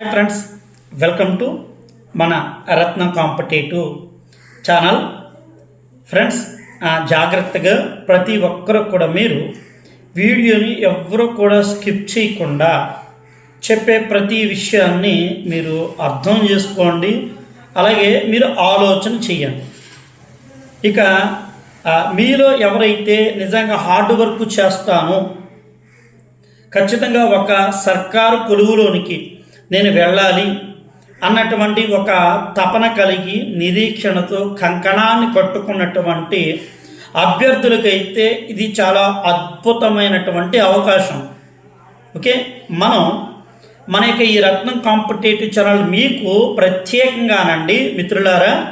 Hi friends welcome to మన రత్న competitive channel friends జాగ్రత్తగా ప్రతి ఒక్కరు కూడా మీరు వీడియోని ఎవ్వరూ కూడా స్కిప్ చేయకుండా చెప్పే ప్రతి విషయాన్ని మీరు అర్థం చేసుకోండి. అలాగే మీరు ఆలోచన చేయండి. ఇక మీలో ఎవరైతే నిజంగా హార్డ్ వర్క్ చేస్తానో ఖచ్చితంగా ఒక సర్కారు కొలువులోనికి నేను వెళ్ళాలి అన్నటువంటి ఒక తపన కలిగి నిరీక్షణతో కంకణాన్ని కట్టుకున్నటువంటి అభ్యర్థులకైతే ఇది చాలా అద్భుతమైనటువంటి అవకాశం. ఓకే? మనం మన యొక్క ఈ రత్నం కాంపిటేటివ్ ఛానల్ మీకు ప్రత్యేకంగానండి మిత్రులారా.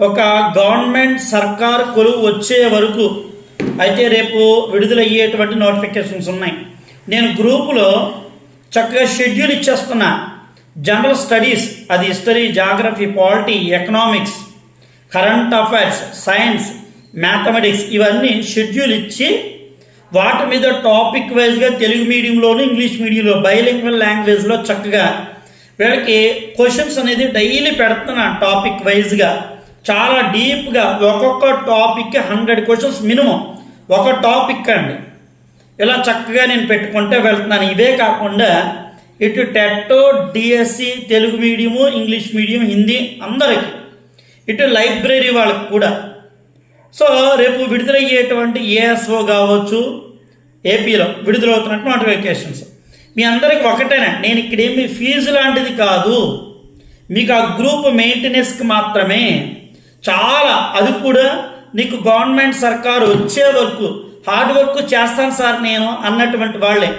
ఒక గవర్నమెంట్ సర్కార్ కొలువు వచ్చే వరకు అయితే రేపు విడుదలయ్యేటువంటి నోటిఫికేషన్స్ ఉన్నాయి. నేను గ్రూపులో చక్కగా షెడ్యూల్ ఇచ్చేస్తున్నా జనరల్ స్టడీస్ అది history geography polity economics current affairs science mathematics ఇవన్నీ షెడ్యూల్ ఇచ్చి వాటి మీద టాపిక్ వైజ్గా తెలుగు మీడియంలోను ఇంగ్లీష్ మీడియంలో బైలింగ్వల్ లాంగ్వేజ్లో చక్కగా వీళ్ళకి క్వశ్చన్స్ అనేది డైలీ పెడుతున్నా టాపిక్ వైజ్గా చాలా డీప్గా ఒక్కొక్క టాపిక్ హండ్రెడ్ క్వశ్చన్స్ మినిమం ఒక టాపిక్ అండి. ఇలా చక్కగా నేను పెట్టుకుంటే వెళ్తున్నాను. ఇవే కాకుండా ఇటు టెట్టో DSC Telugu medium English medium Hindi అందరికీ ఇటు లైబ్రరీ వాళ్ళకి కూడా. సో రేపు విడుదలయ్యేటువంటి ఏఎస్ఓ కావచ్చు ఏపీలో విడుదలవుతున్నట్టు నోటిఫికేషన్స్. మీ అందరికి ఒకటేనే నేను ఇక్కడేమి ఫీజు లాంటిది కాదు. మీకు ఆ గ్రూప్ మెయింటెనెన్స్కి మాత్రమే. చాలా అది కూడా నీకు గవర్నమెంట్ సర్కారు వచ్చే వరకు హార్డ్ వర్క్ చేస్తాను సార్ నేను అన్నటువంటి వాళ్ళే.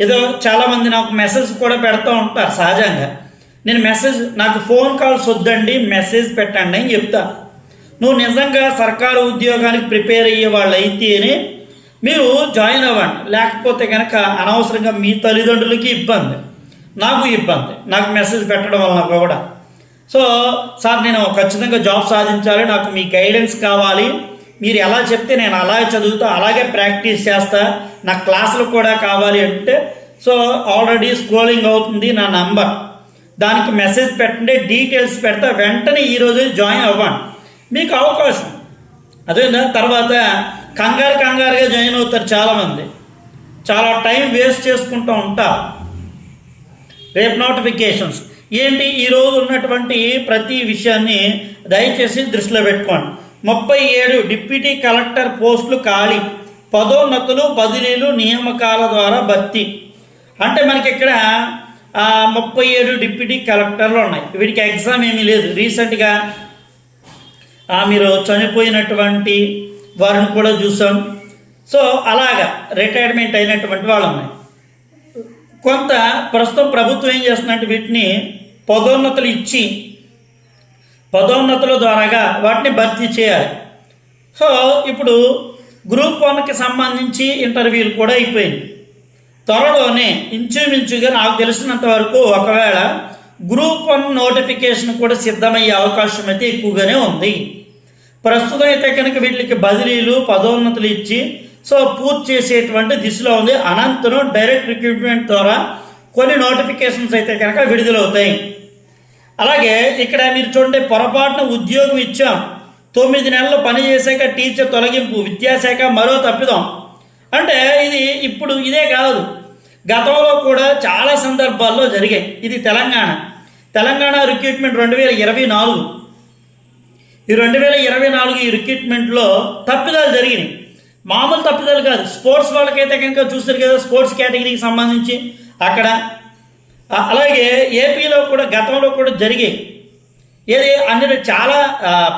ఏదో చాలామంది నాకు మెసేజ్ కూడా పెడతా ఉంటారు సహజంగా. నేను మెసేజ్ నాకు ఫోన్ కాల్స్ వద్దండి మెసేజ్ పెట్టండి అని చెప్తా. నువ్వు నిజంగా సర్కారు ఉద్యోగానికి ప్రిపేర్ అయ్యే వాళ్ళు అయితేనే మీరు జాయిన్ అవ్వండి. లేకపోతే కనుక అనవసరంగా మీ తల్లిదండ్రులకి ఇబ్బంది. నాకు ఇబ్బంది. నాకు మెసేజ్ పెట్టడం వలన కూడా. సో సార్ నేను ఖచ్చితంగా జాబ్ సాధించాలి. నాకు మీ గైడెన్స్ కావాలి. మీరు ఎలా చెప్తే నేను అలాగే చదువుతా అలాగే ప్రాక్టీస్ చేస్తా నా క్లాసులు కూడా కావాలి అంటే సో ఆల్రెడీ స్క్రోలింగ్ అవుతుంది నా నంబర్. దానికి మెసేజ్ పెట్టండి డీటెయిల్స్ పెడతా వెంటనే ఈరోజు జాయిన్ అవ్వండి. మీకు అవకాశం. అదే తర్వాత కంగారు కంగారుగా జాయిన్ అవుతారు చాలామంది. చాలా టైం వేస్ట్ చేసుకుంటూ ఉంటారు. రేపు నోటిఫికేషన్స్. ఏంటి? ఈరోజు ఉన్నటువంటి ప్రతి విషయాన్ని దయచేసి దృష్టిలో పెట్టుకోండి. ముప్పై ఏడు డిప్యూటీ కలెక్టర్ పోస్టులు ఖాళీ. పదోన్నతులు బదిలీలు నియామకాల ద్వారా భర్తీ. అంటే మనకి ఇక్కడ ముప్పై ఏడు డిప్యూటీ కలెక్టర్లు ఉన్నాయి. వీటికి ఎగ్జామ్ ఏమీ లేదు. రీసెంట్గా ఆ, మీరు చనిపోయినటువంటి వారిని కూడా చూసాం. సో అలాగా రిటైర్మెంట్ అయినటువంటి వాళ్ళు ఉన్నాయి. కొంత ప్రస్తుతం ప్రభుత్వం ఏం చేస్తుందంటే వీటిని పదోన్నతులు ఇచ్చి పదోన్నతుల ద్వారాగా వాటిని భర్తీ చేయాలి. సో ఇప్పుడు గ్రూప్ వన్కి సంబంధించి ఇంటర్వ్యూలు కూడా అయిపోయింది. త్వరలోనే ఇంచుమించుగా నాకు తెలిసినంత వరకు ఒకవేళ గ్రూప్ వన్ నోటిఫికేషన్ కూడా సిద్ధమయ్యే అవకాశం అయితే ఎక్కువగానే ఉంది. ప్రస్తుతం అయితే కనుక వీటికి బదిలీలు పదోన్నతులు ఇచ్చి సో పూర్తి చేసేటువంటి దిశలో ఉంది. అనంతరం డైరెక్ట్ రిక్రూట్మెంట్ ద్వారా కొన్ని నోటిఫికేషన్స్ అయితే కనుక విడుదలవుతాయి. అలాగే ఇక్కడ మీరు చూడండి పొరపాటున ఉద్యోగం ఇచ్చాం. తొమ్మిది నెలలు పని చేశాక టీచర్ తొలగింపు విద్యాశాఖ మరో తప్పిదం. అంటే ఇది ఇప్పుడు ఇదే కాదు. గతంలో కూడా చాలా సందర్భాల్లో జరిగాయి. ఇది తెలంగాణ. తెలంగాణ రిక్రూట్మెంట్ రెండు వేల ఇరవై నాలుగు. ఈ రెండు వేల ఇరవై నాలుగు ఈ రిక్రూట్మెంట్లో తప్పిదాలు జరిగినాయి. మామూలు తప్పిదాలు కాదు. స్పోర్ట్స్ వాళ్ళకైతే కనుక చూస్తారు కదా స్పోర్ట్స్ కేటగిరీకి సంబంధించి. అక్కడ అలాగే ఏపీలో కూడా గతంలో కూడా జరిగాయి ఏది అన్ని చాలా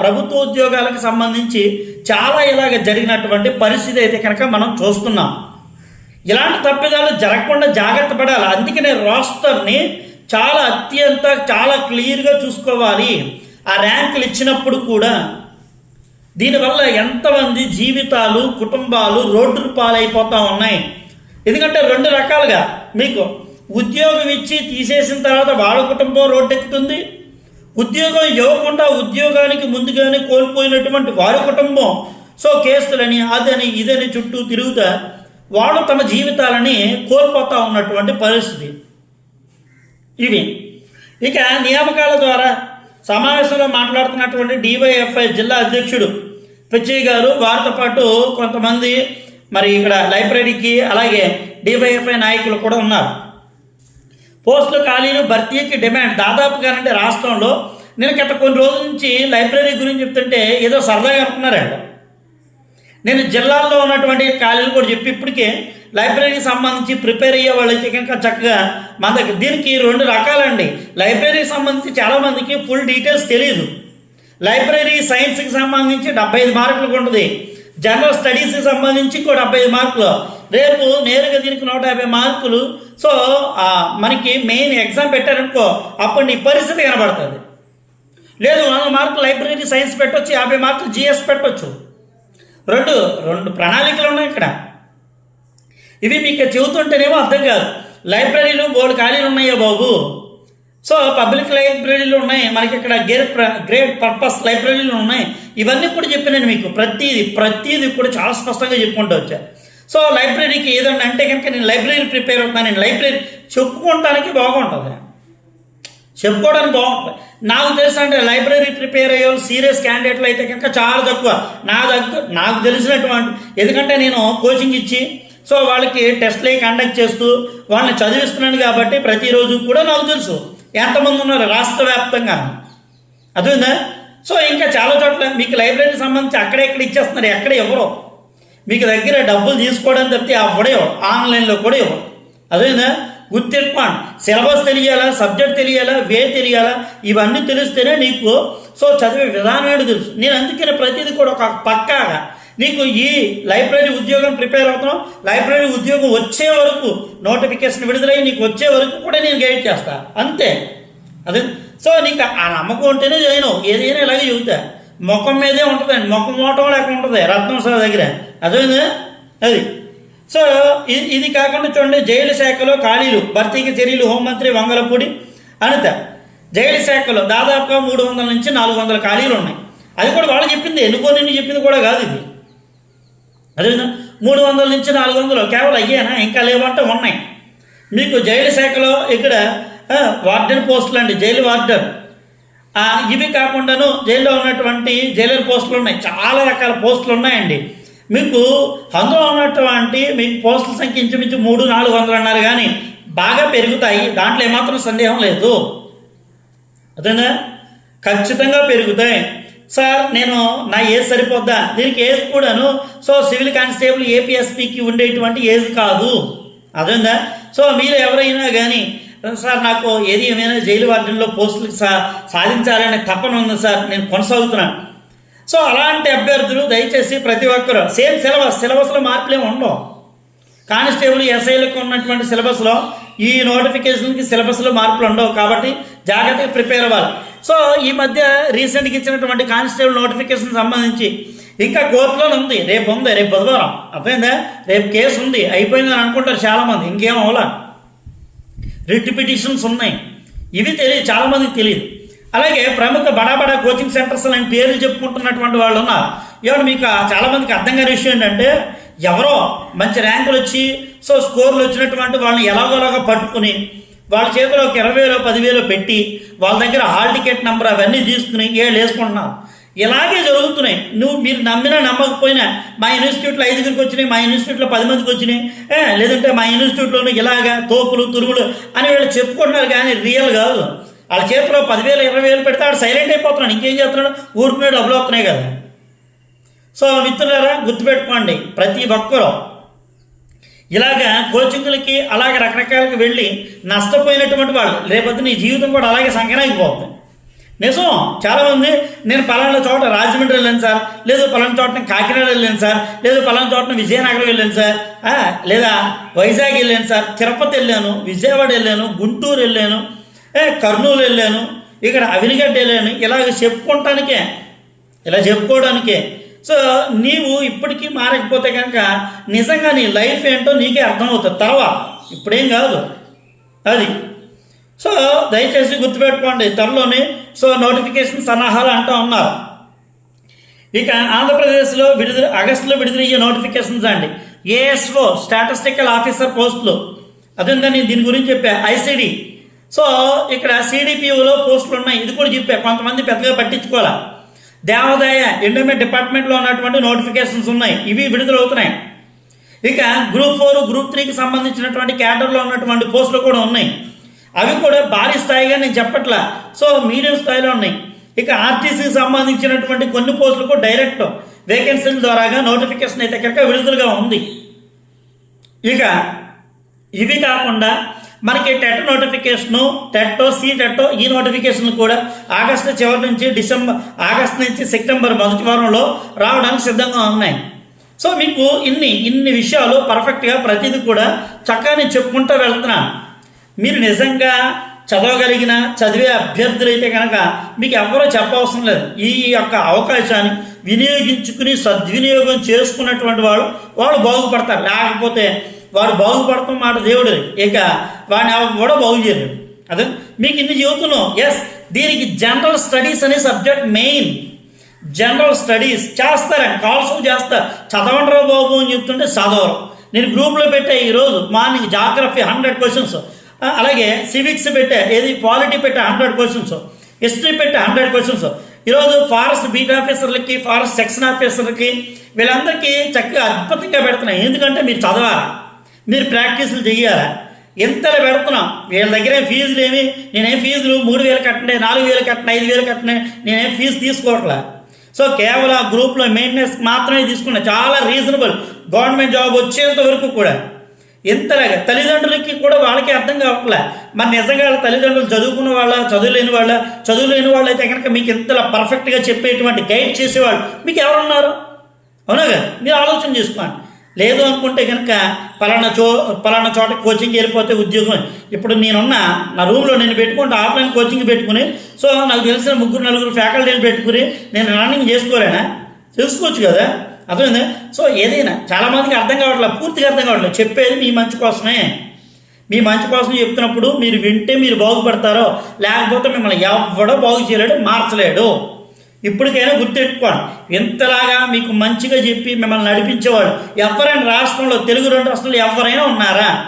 ప్రభుత్వ ఉద్యోగాలకు సంబంధించి చాలా ఇలాగ జరిగినటువంటి పరిస్థితి అయితే కనుక మనం చూస్తున్నాం. ఇలాంటి తప్పిదాలు జరగకుండా జాగ్రత్త పడాలి. అందుకనే రాస్టర్ని చాలా అత్యంత చాలా క్లియర్గా చూసుకోవాలి. ఆ ర్యాంకులు ఇచ్చినప్పుడు కూడా దీనివల్ల ఎంతమంది జీవితాలు కుటుంబాలు రోడ్డు పాలైపోతూ ఉన్నాయి. ఎందుకంటే రెండు రకాలుగా మీకు ఉద్యోగం ఇచ్చి తీసేసిన తర్వాత వాళ్ళ కుటుంబం రోడ్డెక్కుతుంది. ఉద్యోగం ఇవ్వకుండా ఉద్యోగానికి ముందుగానే కోల్పోయినటువంటి వారి కుటుంబం సో కేసులని అదని ఇదని చుట్టూ తిరుగుతా వాళ్ళు తమ జీవితాలని కోల్పోతూ ఉన్నటువంటి పరిస్థితి. ఇవి ఇక నియామకాల ద్వారా సమావేశంలో మాట్లాడుతున్నటువంటి డివైఎఫ్ఐ జిల్లా అధ్యక్షుడు పిచ్చయ్య గారు వారితో పాటు కొంతమంది మరి ఇక్కడ లైబ్రరీకి అలాగే డివైఎఫ్ఐ నాయకులు కూడా ఉన్నారు. పోస్టుల ఖాళీలు భర్తీకి డిమాండ్. దాదాపుగా అంటే రాష్ట్రంలో నేను గత కొన్ని రోజుల నుంచి లైబ్రరీ గురించి చెప్తుంటే ఏదో సరదాగా అనుకున్నారండి నేను జిల్లాల్లో ఉన్నటువంటి ఖాళీలు కూడా చెప్పి ఇప్పటికే లైబ్రరీకి సంబంధించి ప్రిపేర్ అయ్యే వాళ్ళకి ఇంకా చక్కగా మన దగ్గర దీనికి రెండు రకాలండి. లైబ్రరీకి సంబంధించి చాలామందికి ఫుల్ డీటెయిల్స్ తెలియదు లైబ్రరీ సైన్స్కి సంబంధించి డెబ్బై ఐదు మార్కులకు ఉంటుంది జనరల్ స్టడీస్కి సంబంధించి ఇంకో డెబ్బై ఐదు మార్కులు. రేపు నేరుగా దీనికి నూట యాభై మార్కులు. సో మనకి మెయిన్ ఎగ్జామ్ పెట్టారనుకో అప్పుడు నీ పరిస్థితి కనబడుతుంది. లేదు వంద మార్కులు లైబ్రరీ సైన్స్ పెట్టవచ్చు యాభై మార్కులు జిఎస్ పెట్టవచ్చు రెండు రెండు ప్రణాళికలు ఉన్నాయి ఇక్కడ. ఇవి మీకు చెబుతుంటేనేమో అర్థం కాదు. లైబ్రరీలు బోర్డు ఖాళీలు ఉన్నాయా బాబు. సో పబ్లిక్ లైబ్రరీలు ఉన్నాయి. మనకి ఇక్కడ గేర్ గ్రేట్ పర్పస్ లైబ్రరీలు ఉన్నాయి. ఇవన్నీ కూడా చెప్పినాను మీకు ప్రతిదీ ప్రతిదీ కూడా చాలా స్పష్టంగా చెప్పుకుంటూ వచ్చా. సో లైబ్రరీకి ఏదన్నా అంటే కనుక నేను లైబ్రరీ ప్రిపేర్ అవుతున్నాను నేను లైబ్రరీ చెప్పుకోవటానికి బాగుంటుంది. చెప్పుకోవడానికి బాగుంటుంది. నాకు తెలుసు అంటే లైబ్రరీ ప్రిపేర్ అయ్యే సీరియస్ క్యాండిడేట్లు అయితే కనుక చాలా తక్కువ. నా దగ్గర నాకు తెలిసినటువంటి ఎందుకంటే నేను కోచింగ్ ఇచ్చి సో వాళ్ళకి టెస్ట్లే కండక్ట్ చేస్తూ వాళ్ళని చదివిస్తున్నాను కాబట్టి ప్రతిరోజు కూడా నాకు తెలుసు. ఎంతమంది ఉన్నారు రాష్ట్ర వ్యాప్తంగా అదేందా సో ఇంకా చాలా చోట్ల మీకు లైబ్రరీకి సంబంధించి అక్కడే ఇక్కడ ఇచ్చేస్తున్నారు. ఎక్కడ ఎవరో? మీకు దగ్గర డబ్బులు తీసుకోవడం తప్పితే అవ్వడే ఆన్లైన్లో కూడా ఇవ్వరు అదేనా గుర్తెట్టుకోండి సిలబస్ తెలియాలా? సబ్జెక్ట్ తెలియాలా? వే తెలియాలా? ఇవన్నీ తెలిస్తేనే నీకు సో చదివే విధానం తెలుసు. నేను అందుకనే ప్రతిదీ కూడా ఒక పక్కాగా నీకు ఈ లైబ్రరీ ఉద్యోగం ప్రిపేర్ అవుతున్నావు. లైబ్రరీ ఉద్యోగం వచ్చే వరకు నోటిఫికేషన్ విడుదలయ్యి నీకు వచ్చే వరకు కూడా నేను గైడ్ చేస్తా. అంతే. అదే. సో నీకు ఆ నమ్మకం ఉంటేనే చేయను ఏదైనా ఇలాగే చెబుతా. ముఖం మీదే ఉంటుందండి. ముఖం మోటం లేక ఉంటుంది. రత్నం సార్ దగ్గర. అదే అది. సో ఇది ఇది కాకుండా చూడండి జైలు శాఖలో ఖాళీలు భర్తీకి చర్యలు హోంమంత్రి వంగలపూడి అనిత. జైలు శాఖలో దాదాపుగా మూడు వందల నుంచి నాలుగు వందల ఖాళీలు ఉన్నాయి. అది కూడా వాళ్ళు చెప్పింది. ఎన్నుకో నిన్ను చెప్పింది కూడా కాదు ఇది. అదేనా మూడు వందల నుంచి నాలుగు వందలు. కేవలం అయ్యానా? ఇంకా లేవంటే ఉన్నాయి. మీకు జైలు శాఖలో ఇక్కడ వార్డెన్ పోస్టులు అండి. Jail warden. ఇవి కాకుండాను జైల్లో ఉన్నటువంటి జైలర్ పోస్టులు ఉన్నాయి. చాలా రకాల పోస్టులు ఉన్నాయండి. మీకు అందులో ఉన్నటువంటి మీకు పోస్టుల సంఖ్య ఇంచుమించు మూడు నాలుగు వందలు అన్నారు కానీ బాగా పెరుగుతాయి. దాంట్లో ఏమాత్రం సందేహం లేదు. అదేనా? ఖచ్చితంగా పెరుగుతాయి. సార్ నేను నా ఏజ్ సరిపోద్దా? దీనికి ఏజ్ కూడాను. సో సివిల్ కానిస్టేబుల్ ఏపీఎస్పికి ఉండేటువంటి ఏజ్ కాదు. అదేందా సో మీరు ఎవరైనా కానీ సార్ నాకు ఏది ఏమైనా జైలు వార్డెన్లో పోస్టులు సా సాధించాలనే తపన ఉంది సార్. నేను కొనసాగుతున్నాను. సో అలాంటి అభ్యర్థులు దయచేసి ప్రతి ఒక్కరు సేమ్ సిలబస్ సిలబస్లో మార్పులే ఉండవు. కానిస్టేబుల్ ఎస్ఐలకు ఉన్నటువంటి సిలబస్లో ఈ నోటిఫికేషన్కి సిలబస్లో మార్పులు ఉండవు కాబట్టి జాగ్రత్తగా ప్రిపేర్ అవ్వాలి. సో ఈ మధ్య రీసెంట్గా ఇచ్చినటువంటి కానిస్టేబుల్ నోటిఫికేషన్ సంబంధించి ఇంకా కోర్టులోనే ఉంది. రేపు ఉంది రేపు బుధవారం. అర్థమైందా? రేపు కేసు ఉంది. అయిపోయిందని అనుకుంటారు చాలామంది. ఇంకేం అవలా? రిట్ పిటిషన్స్ ఉన్నాయి. ఇవి తెలియదు చాలామందికి తెలియదు. అలాగే ప్రముఖ బడా బడా కోచింగ్ సెంటర్స్ అని పేర్లు చెప్పుకుంటున్నటువంటి వాళ్ళు ఉన్నారు. ఏమన్నా మీకు చాలామందికి అర్థం కాని విషయం ఏంటంటే ఎవరో మంచి ర్యాంకులు వచ్చి సో స్కోర్లు వచ్చినటువంటి వాళ్ళని ఎలాగోలాగా పట్టుకుని వాళ్ళ చేతిలో ఒక ఇరవై వేలు పదివేలు పెట్టి వాళ్ళ దగ్గర హాల్ టికెట్ నెంబర్ అవన్నీ తీసుకుని ఏళ్ళు వేసుకుంటున్నారు ఇలాగే జరుగుతున్నాయి. నువ్వు మీరు నమ్మినా నమ్మకపోయినా మా ఇన్స్టిట్యూట్లో ఐదుగురికి వచ్చినాయి మా ఇన్స్టిట్యూట్లో పది మందికి వచ్చినాయి. లేదంటే మా ఇన్స్టిట్యూట్లోనే ఇలాగా తోపులు తురుగులు అని వీళ్ళు చెప్పుకుంటున్నారు కానీ రియల్ కాదు. వాళ్ళ చేతిలో పదివేలు ఇరవై వేలు పెడితే ఆడు సైలెంట్ అయిపోతున్నాడు. ఇంకేం చేస్తున్నాడు? ఊరుకునే డబ్బులు వస్తున్నాయి కదా. సో మిత్రులారా గుర్తుపెట్టుకోండి. ప్రతి ఒక్కరూ ఇలాగా కోచింగ్లకి అలాగే రకరకాలకి వెళ్ళి నష్టపోయినటువంటి వాళ్ళు రేపొద్దు నీ జీవితం కూడా అలాగే సంకనాగిపోతుంది నిజం చాలామంది నేను పలానా చోట రాజమండ్రి వెళ్ళాను సార్ లేదు పలానా చోట కాకినాడ వెళ్ళాను సార్ లేదు పలానా చోట విజయనగరం వెళ్ళాను సార్ లేదా వైజాగ్ వెళ్ళాను సార్ తిరుపతి వెళ్ళాను విజయవాడ వెళ్ళాను గుంటూరు వెళ్ళాను కర్నూలు వెళ్ళాను ఇక్కడ అవినిగడ్డ వెళ్ళాను ఇలాగ చెప్పుకోవటానికే ఇలా చెప్పుకోవడానికే సో నీవు ఇప్పటికీ మారకపోతే కనుక నిజంగా నీ లైఫ్ ఏంటో నీకే అర్థమవుతుంది. తర్వాత ఇప్పుడేం కాదు. అది. సో దయచేసి గుర్తుపెట్టుకోండి త్వరలోనే సో నోటిఫికేషన్ సన్నాహాలు అంటూ ఉన్నారు. ఇక ఆంధ్రప్రదేశ్లో విడుదల ఆగస్టులో విడుదలయ్యే నోటిఫికేషన్స్ అండి. ఏఎస్ఓ స్టాటిస్టికల్ ఆఫీసర్ పోస్టులు. అదేందా నేను దీని గురించి చెప్పా ఐసీడీ. సో ఇక్కడ సిడిపిఓలో పోస్టులు ఉన్నాయి ఇది కూడా చెప్పా కొంతమంది పెద్దగా పట్టించుకోవాలా? దేవాదాయ ఎండోమెంట్ డిపార్ట్మెంట్లో ఉన్నటువంటి నోటిఫికేషన్స్ ఉన్నాయి. ఇవి విడుదలవుతున్నాయి. ఇక గ్రూప్ ఫోర్ గ్రూప్ త్రీకి సంబంధించినటువంటి క్యాడర్లో ఉన్నటువంటి పోస్టులు కూడా ఉన్నాయి. అవి కూడా భారీ స్థాయిగా నేను చెప్పట్లా. సో మీడియం స్థాయిలో ఉన్నాయి. ఇక ఆర్టీసీకి సంబంధించినటువంటి కొన్ని పోస్టులకు డైరెక్ట్ వేకెన్సీల ద్వారాగా నోటిఫికేషన్ అయితే కనుక విడుదలగా ఉంది. ఇక ఇవి కాకుండా మనకి టెట్ నోటిఫికేషను టెట్టో సి టెట్టో ఈ నోటిఫికేషన్ కూడా ఆగస్టు చివరి నుంచి డిసెంబర్ ఆగస్టు నుంచి సెప్టెంబర్ మొదటి వారంలో రావడానికి సిద్ధంగా ఉన్నాయి. సో మీకు ఇన్ని ఇన్ని విషయాలు పర్ఫెక్ట్గా ప్రతిదీ కూడా చక్కగా నేను చెప్పుకుంటూ వెళ్తున్నాను మీరు నిజంగా చదవగలిగిన చదివే అభ్యర్థులైతే కనుక మీకు ఎవరో చెప్పవసరం లేదు. ఈ యొక్క అవకాశాన్ని వినియోగించుకుని సద్వినియోగం చేసుకున్నటువంటి వాళ్ళు వాళ్ళు బాగుపడతారు. లేకపోతే వాడు బాగుపడతాం మాట దేవుడు. ఇక వాడిని కూడా బాగు చేయలేడు. అదే? మీకు ఇన్ని చెబుతున్నాం. ఎస్ దీనికి జనరల్ స్టడీస్ అనే సబ్జెక్ట్ మెయిన్ జనరల్ స్టడీస్ చేస్తారండి. కాల్స్ చేస్తారు. చదవండి బాబు అని చెప్తుంటే చదవరు. నేను గ్రూప్లో పెట్టా ఈరోజు మార్నింగ్ జాగ్రఫీ హండ్రెడ్ క్వశ్చన్స్ అలాగే సివిక్స్ పెట్టా. ఏది? పాలిటీ పెట్టా హండ్రెడ్ క్వశ్చన్స్ హిస్టరీ పెట్టా హండ్రెడ్ క్వశ్చన్స్ ఈరోజు ఫారెస్ట్ బీట్ ఆఫీసర్లకి ఫారెస్ట్ సెక్షన్ ఆఫీసర్లకి వీళ్ళందరికీ చక్కగా అద్భుతంగా పెడుతున్నాయి. ఎందుకంటే మీరు చదవాలి. మీరు ప్రాక్టీసులు చెయ్యాలా ఇంతలో పెడుతున్నాం? వీళ్ళ దగ్గర ఫీజులు ఏమి? నేనేం ఫీజులు మూడు వేలు కట్టండి నాలుగు వేలు కట్టండి ఐదు వేలు కట్టండి నేనేం ఫీజు తీసుకోవట్లే? సో కేవలం గ్రూప్లో మెయింటెనెన్స్ మాత్రమే తీసుకున్నా. చాలా రీజనబుల్. గవర్నమెంట్ జాబ్ వచ్చేంత వరకు కూడా. ఇంతలాగా తల్లిదండ్రులకి కూడా వాళ్ళకి అర్థం కావట్లే. మరి నిజంగా వాళ్ళ తల్లిదండ్రులు చదువుకున్న వాళ్ళ చదువు లేని వాళ్ళ చదువు లేని వాళ్ళు అయితే కనుక మీకు ఇంతలా పర్ఫెక్ట్గా చెప్పేటువంటి గైడ్ చేసేవాళ్ళు మీకు ఎవరున్నారు? అవునాగా మీరు ఆలోచన చేసుకోండి. లేదు అనుకుంటే కనుక పలానా చో పలానా చోట కోచింగ్ వెళ్ళిపోతే ఉద్యోగం ఇప్పుడు నేనున్న నా రూమ్లో నేను పెట్టుకుంటే ఆఫ్లైన్ కోచింగ్ పెట్టుకుని సో నాకు తెలిసిన ముగ్గురు నలుగురు ఫ్యాకల్టీని పెట్టుకుని నేను రన్నింగ్ చేసుకోలేనా? తెలుసుకోవచ్చు కదా? అర్థమైందా? సో ఏదైనా చాలామందికి అర్థం కావట్లేదు పూర్తిగా అర్థం కావట్లేదు చెప్పేది మీ మంచి కోసమే. మీ మంచి కోసం చెప్తున్నప్పుడు మీరు వింటే మీరు బాగుపడతారో లేకపోతే మిమ్మల్ని ఎవడో బాగు చేయలేడు మార్చలేడు. ఇప్పటికైనా గుర్తెట్టుకోండి ఇంతలాగా మీకు మంచిగా చెప్పి మిమ్మల్ని నడిపించేవాడు ఎవరైనా రాష్ట్రంలో తెలుగు రెండు రాష్ట్రంలో ఎవరైనా ఉన్నారా?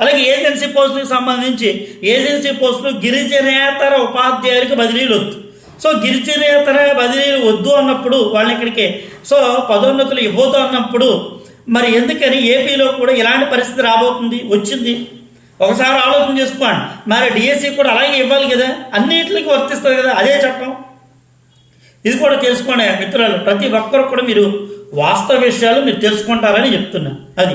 అలాగే ఏజెన్సీ పోస్టులకు సంబంధించి ఏజెన్సీ పోస్టులు గిరిజనేతర ఉపాధ్యాయులకు బదిలీలు వద్దు. సో గిరిజనేతర బదిలీలు వద్దు అన్నప్పుడు వాళ్ళని ఇక్కడికి సో పదోన్నతులు ఇవ్వద్దు అన్నప్పుడు మరి ఎందుకని ఏపీలో కూడా ఇలాంటి పరిస్థితి రాబోతుంది వచ్చింది? ఒకసారి ఆలోచన చేసుకోండి. మరి డిఎస్సి కూడా అలాగే ఇవ్వాలి కదా? అన్నింటికి వర్తిస్తుంది కదా? అదే చట్టం. ఇది కూడా తెలుసుకోండి మిత్రులు ప్రతి ఒక్కరు కూడా మీరు వాస్తవ విషయాలు మీరు తెలుసుకుంటారని చెప్తున్నా. అది.